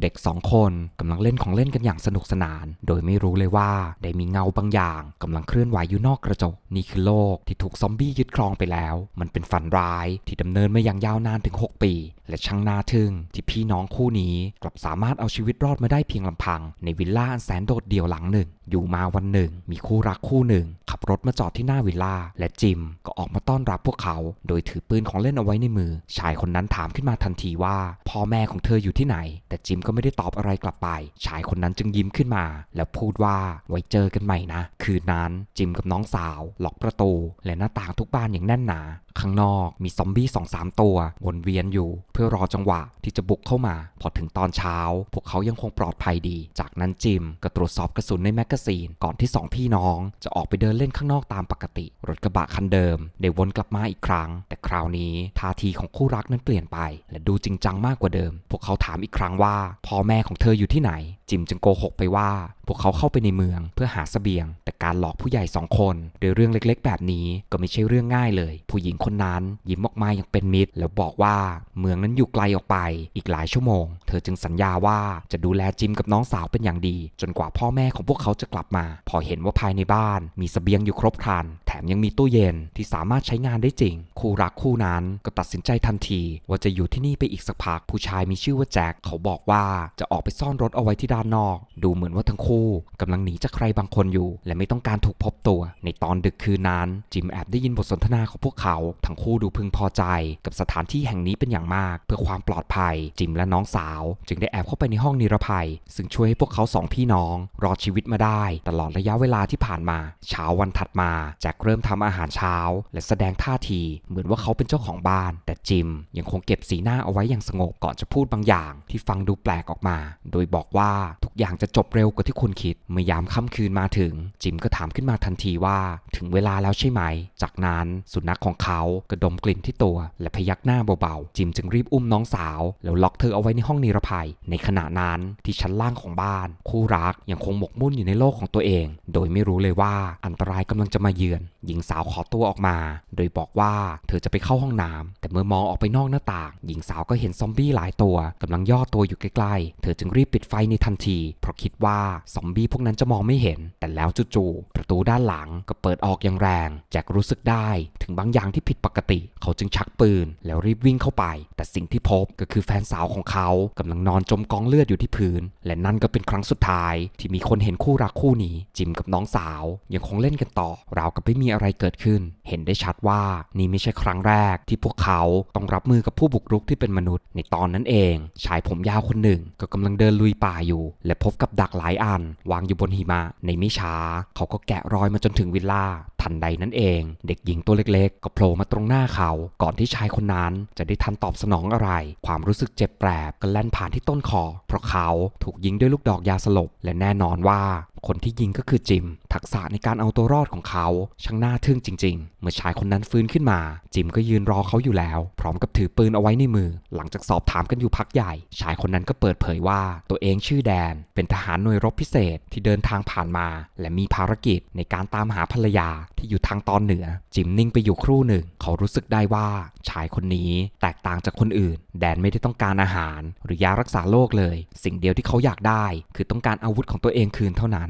เด็กสองคนกำลังเล่นของเล่นกันอย่างสนุกสนาน โดยไม่รู้เลยว่าได้มีเงาบางอย่างกำลังเคลื่อนไหวอยู่นอกกระจก นี่คือโลกที่ถูกซอมบี้ยึดครองไปแล้ว มันเป็นฝันร้ายที่ดำเนินมาอย่างยาวนานถึง 6 ปีและช่างน่าทึ่งที่พี่น้องคู่นี้กลับสามารถเอาชีวิตรอดมาได้เพียงลำพัง ในวิลล่าอันแสนโดดเดี่ยวหลังหนึ่ง อยู่มาวันหนึ่ง มีคู่รักคู่หนึ่ง ขับรถมาจอดที่หน้าวิลล่า และจิมก็ออกมาต้อนรับพวกเขา โดยถือปืนของเล่นเอาไว้ในมือ ชายคนนั้นถามขึ้นมาทันทีว่า พ่อแม่ของเธออยู่ที่ไหน แต่จิมก็ไม่ได้ตอบอะไรกลับไป ชายคนนั้นจึงยิ้มขึ้นมา แล้วพูดว่าไว้เจอกันใหม่นะ คืนนั้นจิมกับน้องสาว ล็อกประตู และหน้าต่างทุกบานอย่างแน่นหนาข้างนอกมีซอมบี้สองสามตัววนเวียนอยู่ เพื่อรอจังหวะที่จะบุกเข้ามา พอถึงตอนเช้า พวกเขายังคงปลอดภัยดี จากนั้นจิมก็ตรวจสอบกระสุนในแมกกาซีน ก่อนที่สองพี่น้อง จะออกไปเดินเล่นข้างนอกตามปกติ รถกระบะคันเดิม ได้วนกลับมาอีกครั้ง แต่คราวนี้ท่าทีของคู่รักนั้นเปลี่ยนไป และดูจริงจังมากกว่าเดิม พวกเขาถามอีกครั้งว่าพ่อแม่ของเธออยู่ที่ไหน จิมจึงโกหกไปว่า พวกเขาเข้าไปในเมืองเพื่อหาสเสบียง แต่การหลอกผู้ใหญ่สองคนโดยเรื่องเล็กๆ แบบนี้ก็ไม่ใช่เรื่องง่ายเลย ผู้หญิงคนนั้นยิ้มออกมาอย่างเป็นมิตร แล้วบอกว่าเมืองนั้นอยู่ไกลออกไปอีกหลายชั่วโมง เธอจึงสัญญาว่าจะดูแลจิมกับน้องสาวเป็นอย่างดี จนกว่าพ่อแม่ของพวกเขาจะกลับมา พอเห็นว่าภายในบ้านมีสเสบียงอยู่ครบครันแถมยังมีตู้เย็นที่สามารถใช้งานได้จริง คู่รักคู่นั้นก็ตัดสินใจทันที ว่าจะอยู่ที่นี่ไปอีกสักพักผู้ชายมีชื่อว่าแจ็คเขาบอกว่าจะออกไปซ่อนรถเอาไว้ที่ด้านนอก ดูเหมือนว่าทั้งคู่กำลังหนีจากใครบางคนอยู่ และไม่ต้องการถูกพบตัว ในตอนดึกคืนนั้น จิมแอบได้ยินบทสนทนาของพวกเขา ทั้งคู่ดูพึงพอใจ กับสถานที่แห่งนี้เป็นอย่างมาก เพื่อความปลอดภัย จิมและน้องสาว จึงได้แอบเข้าไปในห้องนิรภัย ซึ่งช่วยให้พวกเขาสองพี่น้อง รอดชีวิตมาได้ ตลอดระยะเวลาที่ผ่านมาเช้าวันถัดมาแจ็คเริ่มทำอาหารเช้า และแสดงท่าที เหมือนว่าเขาเป็นเจ้าของบ้าน แต่จิมยังคงเก็บสีหน้าเอาไว้อย่างสงบก่อนจะพูดบางอย่าง ที่ฟังดูแปลกออกมา โดยบอกว่าทุกอย่างจะจบเร็วกว่าที่คุณคิด เมื่อยามค่ำคืนมาถึง จิมก็ถามขึ้นมาทันทีว่า ถึงเวลาแล้วใช่ไหม จากนั้นสุนัขของเขาก็ดมกลิ่นที่ตัว และพยักหน้าเบาๆจิมจึงรีบอุ้มน้องสาว แล้วล็อกเธอเอาไว้ในห้องนิรภัย ในขณะนั้นที่ชั้นล่างของบ้าน คู่รักยังคงหมกมุ่นอยู่ในโลกของตัวเอง โดยไม่รู้เลยว่าอันตรายกำลังจะมาเยือน หญิงสาวขอตัวออกมา โดยบอกว่าเธอจะไปเข้าห้องน้ำแต่เมื่อมองออกไปนอกหน้าต่าง หญิงสาวก็เห็นซอมบี้หลายตัวกำลังย่อตัวอยู่ใกล้ๆ เธอจึงรีบปิดไฟในทันที เพราะคิดว่าซอมบี้พวกนั้นจะมองไม่เห็น แต่แล้วจู่ๆประตูด้านหลังก็เปิดออกอย่างแรงแจ็ครู้สึกได้ถึงบางอย่างที่ผิดปกติ เขาจึงชักปืน แล้วรีบวิ่งเข้าไป แต่สิ่งที่พบก็คือแฟนสาวของเขากำลังนอนจมกองเลือดอยู่ที่พื้น และนั่นก็เป็นครั้งสุดท้าย ที่มีคนเห็นคู่รักคู่นี้ จิมกับน้องสาวยังคงเล่นกันต่อราวกับไม่มีอะไรเกิดขึ้น เห็นได้ชัดว่านี่ไม่ใช่ครั้งแรกที่พวกเขาต้องรับมือกับผู้บุกรุกที่เป็นมนุษย์ ในตอนนั้นเอง ชายผมยาวคนหนึ่งก็กำลังเดินลุยป่าอยู่ และพบกับดักหลายอัน วางอยู่บนหิมะ ในไม่ช้า เขาก็แกะรอยมาจนถึงวิลล่าทันใดนั้นเอง เด็กหญิงตัวเล็กๆ ก็โผล่มาตรงหน้าเขา ก่อนที่ชายคนนั้นจะได้ทันตอบสนองอะไร ความรู้สึกเจ็บแปรบก็แล่นผ่านที่ต้นคอ เพราะเขาถูกยิงด้วยลูกดอกยาสลบ และแน่นอนว่า คนที่ยิงก็คือจิม ทักษะในการเอาตัวรอดของเขาช่างน่าทึ่งจริง ๆ เมื่อชายคนนั้นฟื้นขึ้นมา จิมก็ยืนรอเขาอยู่แล้ว พร้อมกับถือปืนเอาไว้ในมือ หลังจากสอบถามกันอยู่พักใหญ่ ชายคนนั้นก็เปิดเผยว่า ตัวเองชื่อแดน เป็นทหารหน่วยรบพิเศษที่เดินทางผ่านมา และมีภารกิจในการตามหาภรรยาที่อยู่ทางตอนเหนือ จิมนิ่งไปอยู่ครู่หนึ่ง เขารู้สึกได้ว่า ชายคนนี้แตกต่างจากคนอื่น แดนไม่ได้ต้องการอาหาร หรือยารักษาโรคเลย สิ่งเดียวที่เขาอยากได้ คือต้องการอาวุธของตัวเองคืนเท่านั้น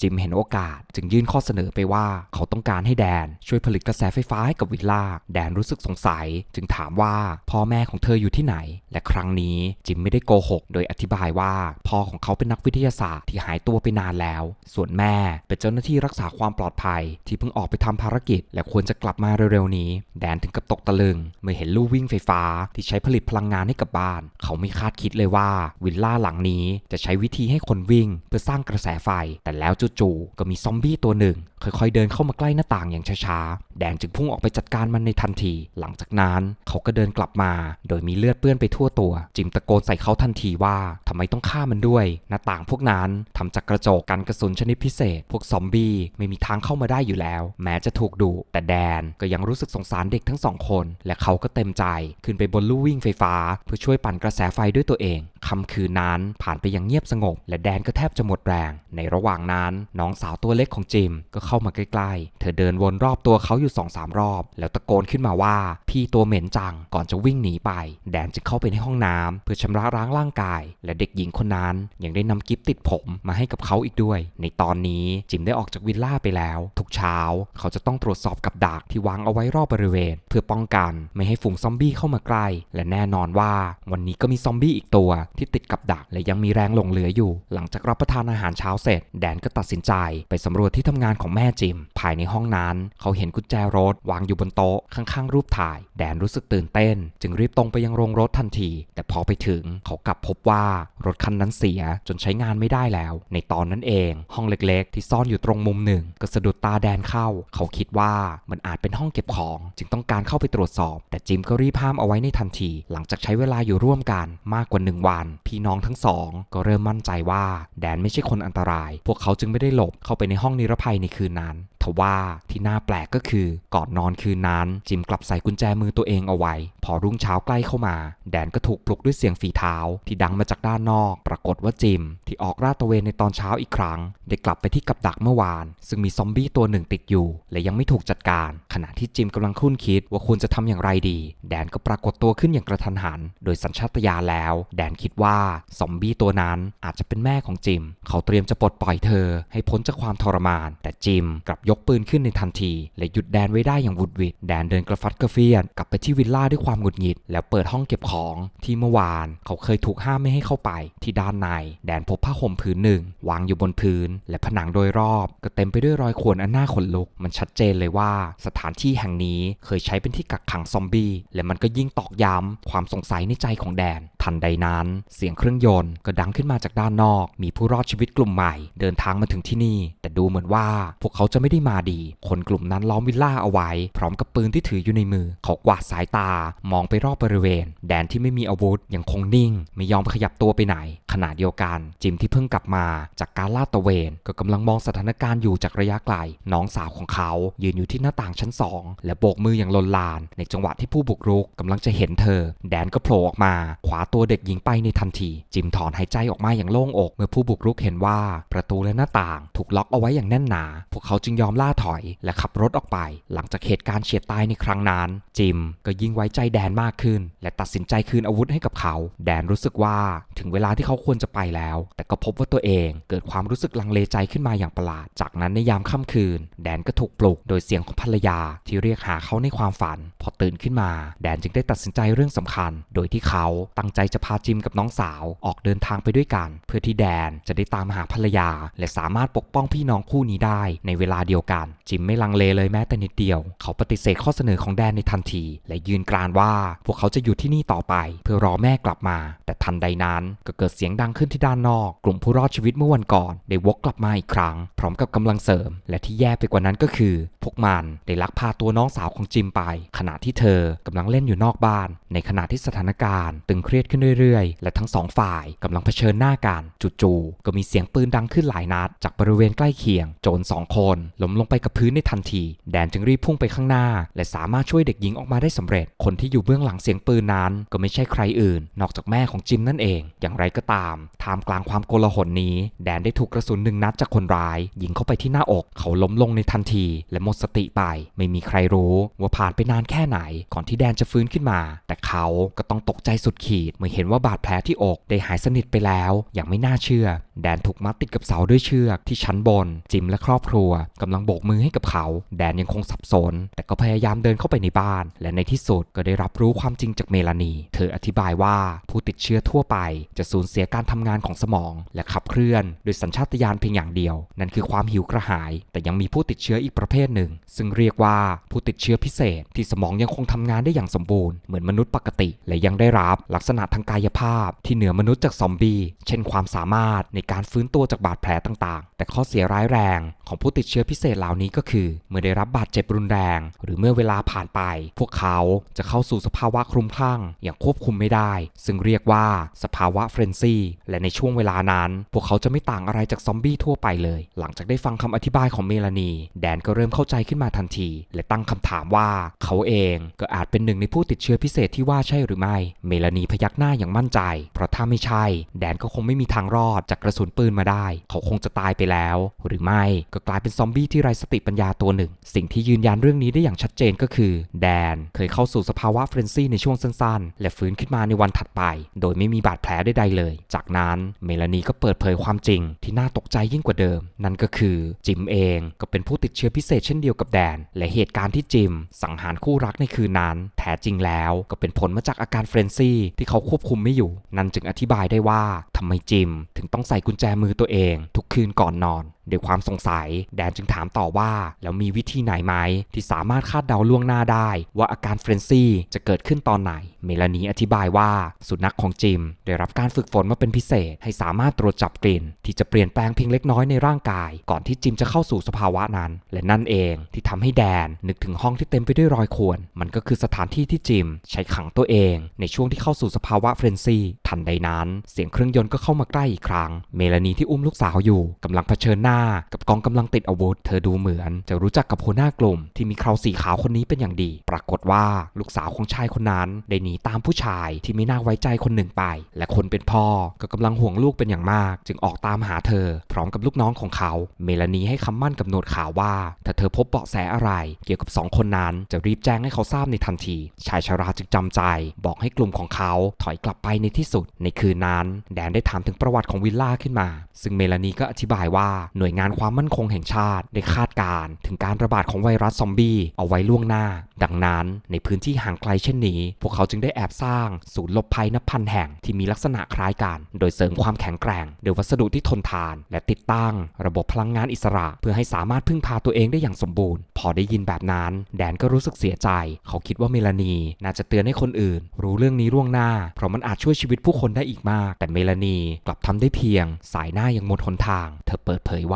จิมเห็นโอกาสจึงยื่นข้อเสนอไปว่าเขาต้องการให้แดนช่วยผลิตกระแสไฟฟ้าให้กับวิลล่า แดนรู้สึกสงสัย จึงถามว่าพ่อแม่ของเธออยู่ที่ไหน และครั้งนี้จิมไม่ได้โกหก โดยอธิบายว่าพ่อของเขาเป็นนักวิทยาศาสตร์ที่หายตัวไปนานแล้ว ส่วนแม่เป็นเจ้าหน้าที่รักษาความปลอดภัย ที่เพิ่งออกไปทำภารกิจ และควรจะกลับมาเร็วๆนี้ แดนถึงกับตกตะลึง เมื่อเห็นลู่วิ่งไฟฟ้าที่ใช้ผลิตพลังงานให้กับบ้าน เขาไม่คาดคิดเลยว่าวิลล่าหลังนี้จะใช้วิธีให้คนวิ่ง เพื่อสร้างกระแสไฟ แต่แล้วจๆก็มีซอมบี้ตัวหนึ่ง ค่อยๆเดินเข้ามาใกล้หน้าต่างอย่างช้าๆ แดนจึงพุ่งออกไปจัดการมันในทันที หลังจากนั้นเขาก็เดินกลับมา โดยมีเลือดเปื้อนไปทั่วตัว จิมตะโกนใส่เขาทันทีว่าทำไมต้องฆ่ามันด้วย หน้าต่างพวกนั้นทำจากกระจกกันกระสุนชนิดพิเศษ พวกซอมบี้ไม่มีทางเข้ามาได้อยู่แล้ว แม้จะถูกดุแต่แดนก็ยังรู้สึกสงสารเด็กทั้งสองคน และเขาก็เต็มใจขึ้นไปบนลู่วิ่งไฟฟ้า เพื่อช่วยปั่นกระแสไฟด้วยตัวเองค่ำคืนนั้นผ่านไปอย่างเงียบสงบ และแดนก็แทบจะหมดแรง ในระหว่างนั้นน้องสาวตัวเล็กของจิมก็เข้ามาใกล้ๆ เธอเดินวนรอบตัวเขาอยู่สองสามรอบ แล้วตะโกนขึ้นมาว่าพี่ตัวเหม็นจังก่อนจะวิ่งหนีไป แดนจึงเข้าไปในห้องน้ำเพื่อชำระล้างร่างกาย และเด็กหญิงคนนั้นยังได้นำกิฟติดผมมาให้กับเขาอีกด้วย ในตอนนี้จิมได้ออกจากวิลล่าไปแล้ว ทุกเช้าเขาจะต้องตรวจสอบกับดักที่วางเอาไว้รอบบริเวณ เพื่อป้องกันไม่ให้ฝูงซอมบี้เข้ามาใกล้และแน่นอนว่า วันนี้ก็มีซอมบี้อีกตัวที่ติดกับดักและยังมีแรงหลงเหลืออยู่ หลังจากรับประทานอาหารเช้าเสร็จ แดนก็ตัดสินใจไปสำรวจที่ทำงานของแม่จิม ภายในห้องนั้น เขาเห็นกุญแจรถ วางอยู่บนโต๊ะข้างๆ รูปถ่าย แดนรู้สึกตื่นเต้น จึงรีบตรงไปยังโรงรถทันที แต่พอไปถึงเขากลับพบว่ารถคันนั้นเสียจนใช้งานไม่ได้แล้ว ในตอนนั้นเอง ห้องเล็กๆ ที่ซ่อนอยู่ตรงมุมหนึ่ง ก็สะดุดตาแดนเข้า เขาคิดว่ามันอาจเป็นห้องเก็บของ จึงต้องการเข้าไปตรวจสอบ แต่จิมก็รีบห้ามเอาไว้ในทันที หลังจากใช้เวลาอยู่ร่วมกันมากกว่าหนึ่งวันพี่น้องทั้งสองก็เริ่มมั่นใจว่าแดนไม่ใช่คนอันตราย พวกเขาจึงไม่ได้หลบเข้าไปในห้องนิรภัยในคืนนั้น ทว่า ที่น่าแปลกก็คือก่อนนอนคืนนั้น จิมกลับใส่กุญแจมือตัวเองเอาไว้ พอรุ่งเช้าใกล้เข้ามา แดนก็ถูกปลุกด้วยเสียงฝีเท้า ที่ดังมาจากด้านนอก ปรากฏว่าจิม ที่ออกราดตระเวนในตอนเช้าอีกครั้ง ได้กลับไปที่กับดักเมื่อวาน ซึ่งมีซอมบี้ตัวหนึ่งติดอยู่ และยังไม่ถูกจัดการ ขณะที่จิมกำลังครุ่นคิดว่าควรจะทำอย่างไรดี แดนก็ปรากฏตัวขึ้นอย่างกระทันหัน โดยสัญชาตญาณแล้ว แดนคิดว่าซอมบี้ตัวนั้นอาจจะเป็นแม่ของจิม เขาเตรียมจะปลดปล่อยเธอ ให้พ้นจากความทรมาน แต่จิมกลับยกปืนขึ้นในทันที และหยุดแดนไว้ได้อย่างวุดหวิดแดนเดินกระฟัดกระเฟียดกลับไปที่วิลล่าด้วยความหงุดหงิด แล้วเปิดห้องเก็บของที่เมื่อวาน เขาเคยถูกห้ามไม่ให้เข้าไป ที่ด้านใน แดนพบผ้าห่มผืนหนึ่ง วางอยู่บนพื้น และผนังโดยรอบ ก็เต็มไปด้วยรอยข่วนอันน่าขนลุก มันชัดเจนเลยว่า สถานที่แห่งนี้เคยใช้เป็นที่กักขังซอมบี้และมันก็ยิ่งตอกย้ำความสงสัยในใจของแดน ทันใดนั้น เสียงเครื่องยนต์ก็ดังขึ้นมาจากด้านนอก มีผู้รอดชีวิตกลุ่มใหม่ เดินทางมาถึงที่นี่ แต่ดูเหมือนว่าพวกเขาจะไม่ได้มาดี คนกลุ่มนั้นล้อมวิลล่าเอาไว้ พร้อมกับปืนที่ถืออยู่ในมือ เขากวาดสายตามองไปรอบบริเวณ แดนที่ไม่มีอาวุธยังคงนิ่ง ไม่ยอมขยับตัวไปไหน ขณะเดียวกันจิมที่เพิ่งกลับมาจากการลาดตระเวน ก็กำลังมองสถานการณ์อยู่จากระยะไกล น้องสาวของเขายืนอยู่ที่หน้าต่างชั้นสองและโบกมืออย่างลนลาน ในจังหวะที่ผู้บุกรุกกำลังจะเห็นเธอ แดนก็โผล่ออกมาขวาตัวเด็กหญิงไปในทันที จิมถอนหายใจออกมาอย่างโล่งอก เมื่อผู้บุกรุกเห็นว่าประตูและหน้าต่าง ถูกล็อกเอาไว้อย่างแน่นหนา พวกเขาจึงยอมล่าถอย และขับรถออกไป หลังจากเหตุการณ์เฉียดตายในครั้งนั้น จิมก็ยิ่งไว้ใจแดนมากขึ้น และตัดสินใจคืนอาวุธให้กับเขา แดนรู้สึกว่าถึงเวลาที่เขาควรจะไปแล้ว แต่ก็พบว่าตัวเองเกิดความรู้สึกลังเลใจขึ้นมาอย่างประหลาด จากนั้นในยามค่ำคืน แดนก็ถูกปลุกโดยเสียงของภรรยาที่เรียกหาเขาในความฝัน พอตื่นขึ้นมา แดนจึงได้ตัดสินใจเรื่องสำคัญ โดยที่เขาตั้งใจจะพาจิมกับน้องสาวออกเดินทางไปด้วยกัน เพื่อที่แดนจะได้ตามหาภรรยา และสามารถปกป้องพี่น้องคู่นี้ได้ในเวลาเดียวกัน จิมไม่ลังเลเลยแม้แต่นิดเดียว เขาปฏิเสธข้อเสนอของแดนในทันที และยืนกรานว่า พวกเขาจะอยู่ที่นี่ต่อไป เพื่อรอแม่กลับมา แต่ทันใดนั้นก็เกิดเสียงดังขึ้นที่ด้านนอก กลุ่มผู้รอดชีวิตเมื่อวันก่อน ได้วกกลับมาอีกครั้ง พร้อมกับกำลังเสริม และที่แย่ไปกว่านั้นก็คือ พวกมันได้ลักพาตัวน้องสาวของจิมไป ขณะที่เธอกำลังเล่นอยู่นอกบ้าน ในขณะที่สถานการณ์ตึงเครียดขึ้นเรื่อยๆ และทั้งสองฝ่ายกำลังเผชิญหน้ากันจู่ๆก็มีเสียงปืนดังขึ้นหลายนัด จากบริเวณใกล้เคียง โจรสองคนล้มลงไปกับพื้นในทันที แดนจึงรีบพุ่งไปข้างหน้า และสามารถช่วยเด็กหญิงออกมาได้สำเร็จ คนที่อยู่เบื้องหลังเสียงปืนนั้น ก็ไม่ใช่ใครอื่น นอกจากแม่ของจิมนั่นเอง อย่างไรก็ตาม ท่ามกลางความโกลาหลนี้ แดนได้ถูกกระสุนหนึ่งนัดจากคนร้าย ยิงเข้าไปที่หน้าอก เขาล้มลงในทันที และหมดสติไป ไม่มีใครรู้ว่าผ่านไปนานแค่ไหน ก่อนที่แดนจะฟื้นขึ้นมา แต่เขาก็ต้องตกใจสุดขีดเมื่อเห็นว่าบาดแผลที่อกได้หายสนิทไปแล้ว อย่างไม่น่าเชื่อ แดนถูกมัดติดกับเสาด้วยเชือกที่ชั้นบน จิมและครอบครัวกำลังโบกมือให้กับเขา แดนยังคงสับสน แต่ก็พยายามเดินเข้าไปในบ้าน และในที่สุดก็ได้รับรู้ความจริงจากเมลานี เธออธิบายว่าผู้ติดเชื้อทั่วไป จะสูญเสียการทำงานของสมอง และขับเคลื่อนโดยสัญชาตญาณเพียงอย่างเดียว นั่นคือความหิวกระหาย แต่ยังมีผู้ติดเชื้ออีกประเภทหนึ่ง ซึ่งเรียกว่าผู้ติดเชื้อพิเศษ ที่สมองยังคงทำงานได้อย่างสมบูรณ์เหมือนมนุษย์ปกติ และยังได้รับลักษณะทางกายภาพ ที่เหนือมนุษย์จากซอมบี้เช่นความสามารถในการฟื้นตัวจากบาดแผลต่างๆ แต่ข้อเสียร้ายแรงของผู้ติดเชื้อพิเศษเหล่านี้ก็คือ เมื่อได้รับบาดเจ็บรุนแรง หรือเมื่อเวลาผ่านไป พวกเขาจะเข้าสู่สภาวะคลุ้มคลั่งอย่างควบคุมไม่ได้ ซึ่งเรียกว่าสภาวะเฟรนซี่ และในช่วงเวลานั้น พวกเขาจะไม่ต่างอะไรจากซอมบี้ทั่วไปเลย หลังจากได้ฟังคำอธิบายของเมลานี แดนก็เริ่มเข้าใจขึ้นมาทันที และตั้งคำถามว่าเขาเองก็อาจเป็นหนึ่งในผู้ติดเชื้อพิเศษที่ว่าใช่หรือไม่ เมลานีพยักหน้าอย่างมั่นใจ เพราะถ้าไม่ใช่ แดนก็คงไม่มีทางรอดจากกระสุนปืนมาได้ เขาคงจะตายไปแล้ว หรือไม่ก็กลายเป็นซอมบี้ที่ไร้สติปัญญาตัวหนึ่ง สิ่งที่ยืนยันเรื่องนี้ได้อย่างชัดเจนก็คือ แดนเคยเข้าสู่สภาวะเฟรนซี่ในช่วงสั้นๆ และฟื้นขึ้นมาในวันถัดไป โดยไม่มีบาดแผลใดๆเลย จากนั้นเมลานีก็เปิดเผยความจริงที่น่าตกใจยิ่งกว่าเดิม นั่นก็คือจิมเองก็เป็นผู้ติดเชื้อพิเศษเช่นเดียวกับแดน และเหตุการณ์ที่จิม สังหารคู่รักในคืนนั้น แท้จริงแล้วก็เป็นผลมาจากอาการเฟรนซี่ที่เขาควบคุมไม่อยู่ นั่นจึงอธิบายได้ว่าทำไมจิม ถึงต้องใส่กุญแจมือตัวเองทุกคืนก่อนนอน ด้วยความสงสัย แดนจึงถามต่อว่า แล้วมีวิธีไหนไหม ที่สามารถคาดเดาล่วงหน้าได้ ว่าอาการเฟรนซี่จะเกิดขึ้นตอนไหน เมลานีอธิบายว่า สุนัขของจิม ได้รับการฝึกฝนมาเป็นพิเศษ ให้สามารถตรวจจับกลิ่น ที่จะเปลี่ยนแปลงเพียงเล็กน้อยในร่างกาย ก่อนที่จิมจะเข้าสู่สภาวะนั้น และนั่นเองที่ทำให้แดนนึกถึงห้องที่เต็มไปด้วยรอยข่วน มันก็คือสถานที่ที่จิม ใช้ขังตัวเอง ในช่วงที่เข้าสู่สภาวะเฟรนซี่ ทันใดนั้น เสียงเครื่องยนต์ก็เข้ามาใกล้อีกครั้ง เมลานีที่อุ้มลูกสาวอยู่กำลังเผชิญหน้ากับกองกำลังติดอาวุธ เธอดูเหมือน จะรู้จักกับหัวหน้ากลุ่มที่มีเคราสีขาวคนนี้เป็นอย่างดี ปรากฏว่าลูกสาวของชายคนนั้น ได้หนีตามผู้ชายที่ไม่น่าไว้ใจคนหนึ่งไป และคนเป็นพ่อก็กำลังห่วงลูกเป็นอย่างมาก จึงออกตามหาเธอ พร้อมกับลูกน้องของเขา เมลานีให้คำมั่นกับหนวดขาวว่า ถ้าเธอพบเบาะแสอะไร เกี่ยวกับสองคนนั้นจะรีบแจ้งให้เขาทราบในทันที ชายชราจึงจำใจ บอกให้กลุ่มของเขาถอยกลับไปในที่สุด ในคืนนั้น แดนได้ถามถึงประวัติของวิลล่าขึ้นมา ซึ่งเมลานีก็อธิบายว่าหน่วยงานความมั่นคงแห่งชาติ ได้คาดการณ์ถึงการระบาดของไวรัสซอมบี้เอาไว้ล่วงหน้า ดังนั้นในพื้นที่ห่างไกลเช่นนี้ พวกเขาจึงได้แอบสร้าง ศูนย์ลบภัยนับพันแห่งที่มีลักษณะคล้ายกัน โดยเสริมความแข็งแกร่งโดยวัสดุที่ทนทาน และติดตั้ง ระบบพลังงานอิสระ เพื่อให้สามารถพึ่งพาตัวเองได้อย่างสมบูรณ์ พอได้ยินแบบนั้น แดนก็รู้สึกเสียใจ เขาคิดว่าเมลานีน่าจะเตือนให้คนอื่น รู้เรื่องนี้ล่วงหน้า เพราะมันอาจช่วยชีวิตผู้คนได้อีกมาก แต่เมลานีกลับทำได้เพียง สายหน้ายังหมดหนทาง เธอเปิดเผยว่า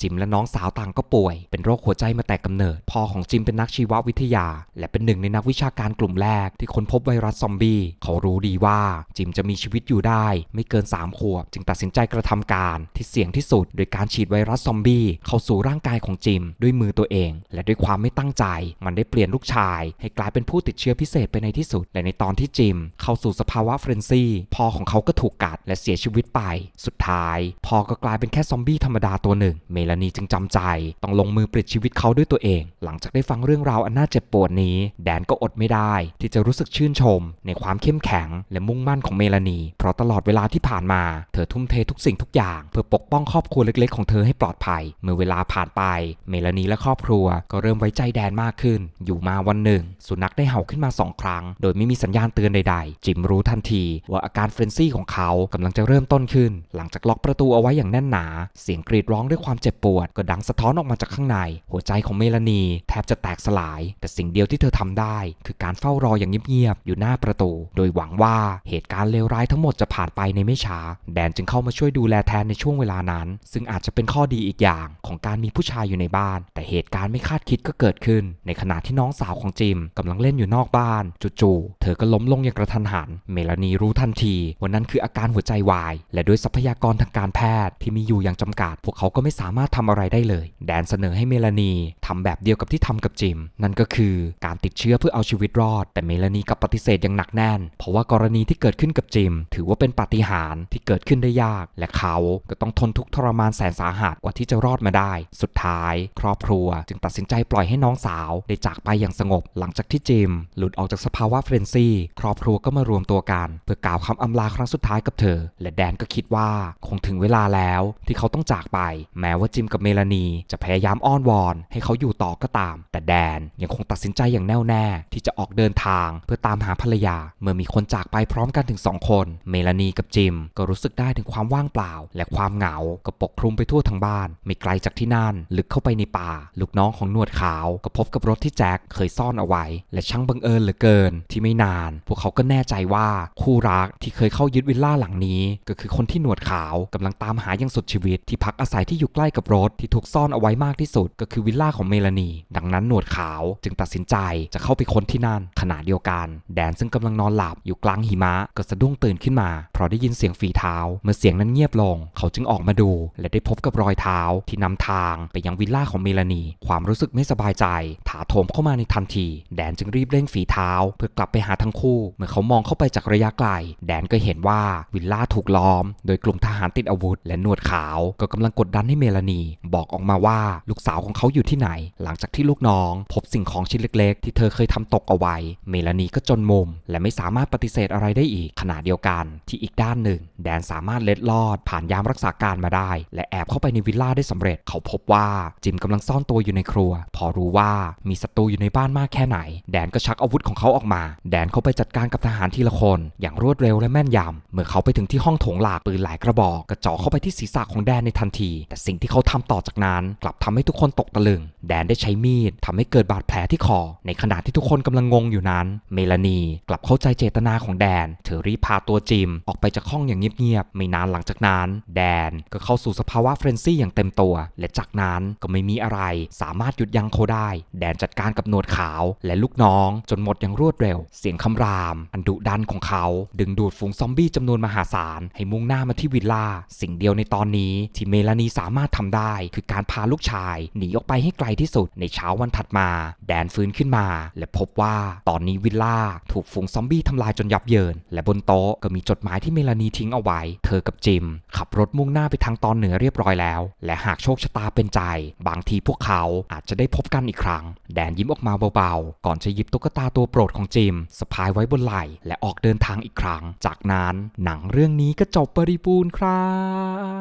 จิมและน้องสาวต่างก็ป่วย เป็นโรคหัวใจมาแต่กำเนิด พ่อของจิมเป็นนักชีววิทยา และเป็นหนึ่งในนักวิชาการกลุ่มแรกที่ค้นพบไวรัสซอมบี้ เขารู้ดีว่าจิมจะมีชีวิตอยู่ได้ ไม่เกิน 3 ขวบ จึงตัดสินใจกระทำการที่เสี่ยงที่สุด โดยการฉีดไวรัสซอมบี้เข้าสู่ร่างกายของจิม ด้วยมือตัวเอง และด้วยความไม่ตั้งใจ มันได้เปลี่ยนลูกชาย ให้กลายเป็นผู้ติดเชื้อพิเศษไปในที่สุด และในตอนที่จิม เข้าสู่สภาวะเฟรนซี่พ่อของเขาก็ถูกกัดและเสียชีวิตไป สุดท้ายพ่อก็กลายเป็นแค่ซอมบี้ธรรมดาตัวหนึ่ง เมลานีจึงจำใจ ต้องลงมือปลิดชีวิตเขาด้วยตัวเอง หลังจากได้ฟังเรื่องราวอันน่าเจ็บปวดนี้ แดนก็อดไม่ได้ ที่จะรู้สึกชื่นชม ในความเข้มแข็ง และมุ่งมั่นของเมลานี เพราะตลอดเวลาที่ผ่านมา เธอทุ่มเททุกสิ่งทุกอย่าง เพื่อปกป้องครอบครัวเล็กๆ ของเธอให้ปลอดภัย เมื่อเวลาผ่านไป เมลานีและครอบครัว ก็เริ่มไว้ใจแดนมากขึ้น อยู่มาวันหนึ่ง สุนัขได้เห่าขึ้นมาสองครั้ง โดยไม่มีสัญญาณเตือนใดๆ จิมรู้ทันที ว่าอาการเฟรนซี่ของเขากำลังจะเริ่มต้นขึ้น หลังจากล็อกประตูเอาไว้อย่างแน่นหนา เสียงกรีดร้องด้วยความเจ็บปวดก็ดังสะท้อนออกมาจากข้างใน หัวใจของเมลานีแทบจะแตกสลาย แต่สิ่งเดียวที่เธอทำได้ คือการเฝ้ารออย่างเงียบๆอยู่หน้าประตู โดยหวังว่าเหตุการณ์เลวร้ายทั้งหมดจะผ่านไปในไม่ช้า แดนจึงเข้ามาช่วยดูแลแทนในช่วงเวลานั้น ซึ่งอาจจะเป็นข้อดีอีกอย่างของการมีผู้ชายอยู่ในบ้าน แต่เหตุการณ์ไม่คาดคิดก็เกิดขึ้น ในขณะที่น้องสาวของจิมกำลังเล่นอยู่นอกบ้านจู่ๆเธอก็ล้มลงอย่างกระทันหัน เมลานีรู้ทันทีว่านั่นคืออาการหัวใจวาย และด้วยทรัพยากรทางการแพทย์ที่มีอยู่อย่างจำกัด พวกเขาก็ไม่สามารถทำอะไรได้เลย แดนเสนอให้เมลานีทำแบบเดียวกับที่ทำกับจิม นั่นก็คือการติดเชื้อเพื่อเอาชีวิตรอด แต่เมลานีกับปฏิเสธอย่างหนักแน่น เพราะว่ากรณีที่เกิดขึ้นกับจิม ถือว่าเป็นปาฏิหาริย์ที่เกิดขึ้นได้ยาก และเขาก็ต้องทนทุกข์ทรมานแสนสาหัสกว่าที่จะรอดมาได้ สุดท้าย ครอบครัว จึงตัดสินใจปล่อยให้น้องสาวได้จากไปอย่างสงบ หลังจากที่จิม หลุดออกจากสภาวะเฟรนซี่ ครอบครัวก็มารวมตัวกัน เพื่อกล่าวคำอำลาครั้งสุดท้ายกับเธอ และแดนก็คิดว่าคงถึงเวลาแล้วที่เขาต้องจากไปแม้ว่าจิมกับเมลานีจะพยายามอ้อนวอน ให้เขาอยู่ต่อก็ตาม แต่แดนยังคงตัดสินใจอย่างแน่วแน่ ที่จะออกเดินทางเพื่อตามหาภรรยา เมื่อมีคนจากไปพร้อมกันถึงสองคน เมลานีกับจิมก็รู้สึกได้ถึงความว่างเปล่า และความเหงาก็ปกคลุมไปทั่วทั้งบ้าน ไม่ไกลจากที่นั่น ลึกเข้าไปในป่า ลูกน้องของหนวดขาว ก็พบกับรถที่แจ็คเคยซ่อนเอาไว้ และช่างบังเอิญเหลือเกิน ที่ไม่นาน พวกเขาก็แน่ใจว่าคู่รักที่เคยเข้ายึดวิลล่าหลังนี้ ก็คือคนที่หนวดขาวกำลังตามหาอย่างสุดชีวิตที่พักอาศัยที่อยู่ใกล้กับรถที่ถูกซ่อนเอาไว้มากที่สุด ก็คือวิลล่าของเมลานี ดังนั้นหนวดขาวจึงตัดสินใจจะเข้าไปค้นที่นั่น ขณะเดียวกัน แดนซึ่งกำลังนอนหลับอยู่กลางหิมะก็สะดุ้งตื่นขึ้นมา เพราะได้ยินเสียงฝีเท้า เมื่อเสียงนั้นเงียบลง เขาจึงออกมาดู และได้พบกับรอยเท้าที่นำทางไปยังวิลล่าของเมลานี ความรู้สึกไม่สบายใจ ถาโถมเข้ามาในทันที แดนจึงรีบเร่งฝีเท้า เพื่อกลับไปหาทั้งคู่ เมื่อเขามองเข้าไปจากระยะไกล แดนก็เห็นว่าวิลล่าถูกล้อม โดยกลุ่มทหารติดอาวุธ และหนวดขาวก็กำลังกดดันให้เมลานีบอกออกมาว่าลูกสาวของเขาอยู่ที่ไหน หลังจากที่ลูกน้อง พบสิ่งของชิ้นเล็ก ๆ ที่เธอเคยทำตกเอาไว้ เมลานีก็จนมุม และไม่สามารถปฏิเสธอะไรได้อีกขณะเดียวกันที่อีกด้านหนึ่ง แดนสามารถเล็ดลอด ผ่านยามรักษาการมาได้ และแอบเข้าไปในวิลล่าได้สำเร็จ เขาพบว่าจิมกำลังซ่อนตัวอยู่ในครัว พอรู้ว่ามีศัตรูอยู่ในบ้านมากแค่ไหน แดนก็ชักอาวุธของเขาออกมา แดนเข้าไปจัดการกับทหารทีละคน อย่างรวดเร็วและแม่นยำเมื่อเขาไปถึงที่ห้องโถงหลากปืนหลายกระบอกกระจ่อเข้าไปที่ศีรษะของแดนในทันทีแต่สิ่งที่เขาทำต่อจากนั้น กลับทำให้ทุกคนตกตะลึง แดนได้ใช้มีดทำให้เกิดบาดแผลที่คอ ในขณะที่ทุกคนกำลังงงอยู่นั้น เมลานีกลับเข้าใจเจตนาของแดน เธอรีบพาตัวจิมออกไปจากห้องอย่างเงียบๆ ไม่นานหลังจากนั้น แดนก็เข้าสู่สภาวะเฟรนซี่อย่างเต็มตัว และจากนั้นก็ไม่มีอะไร สามารถหยุดยั้งเขาได้ แดนจัดการกับหนวดขาวและลูกน้อง จนหมดอย่างรวดเร็ว เสียงคำราม อันดุดันของเขา ดึงดูดฝูงซอมบี้จำนวนมหาศาลให้มุ่งหน้ามาที่วิลล่า สิ่งเดียวในตอนนี้ที่เมลานีสามารถทำได้ คือการพาลูกชายหนีออกไปให้ไกลที่สุดในเช้าวันถัดมา แดนฟื้นขึ้นมา และพบว่าตอนนี้วิลล่าถูกฝูงซอมบี้ทำลายจนยับเยิน และบนโต๊ะก็มีจดหมายที่เมลานีทิ้งเอาไว้ เธอกับจิม ขับรถมุ่งหน้าไปทางตอนเหนือเรียบร้อยแล้ว และหากโชคชะตาเป็นใจ บางทีพวกเขาอาจจะได้พบกันอีกครั้ง แดนยิ้มออกมาเบาๆ ก่อนจะหยิบตุ๊กตาตัวโปรดของจิมสะพายไว้บนไหล่และออกเดินทางอีกครั้ง จากนั้นหนังเรื่องนี้ก็จบบริบูรณ์ครับ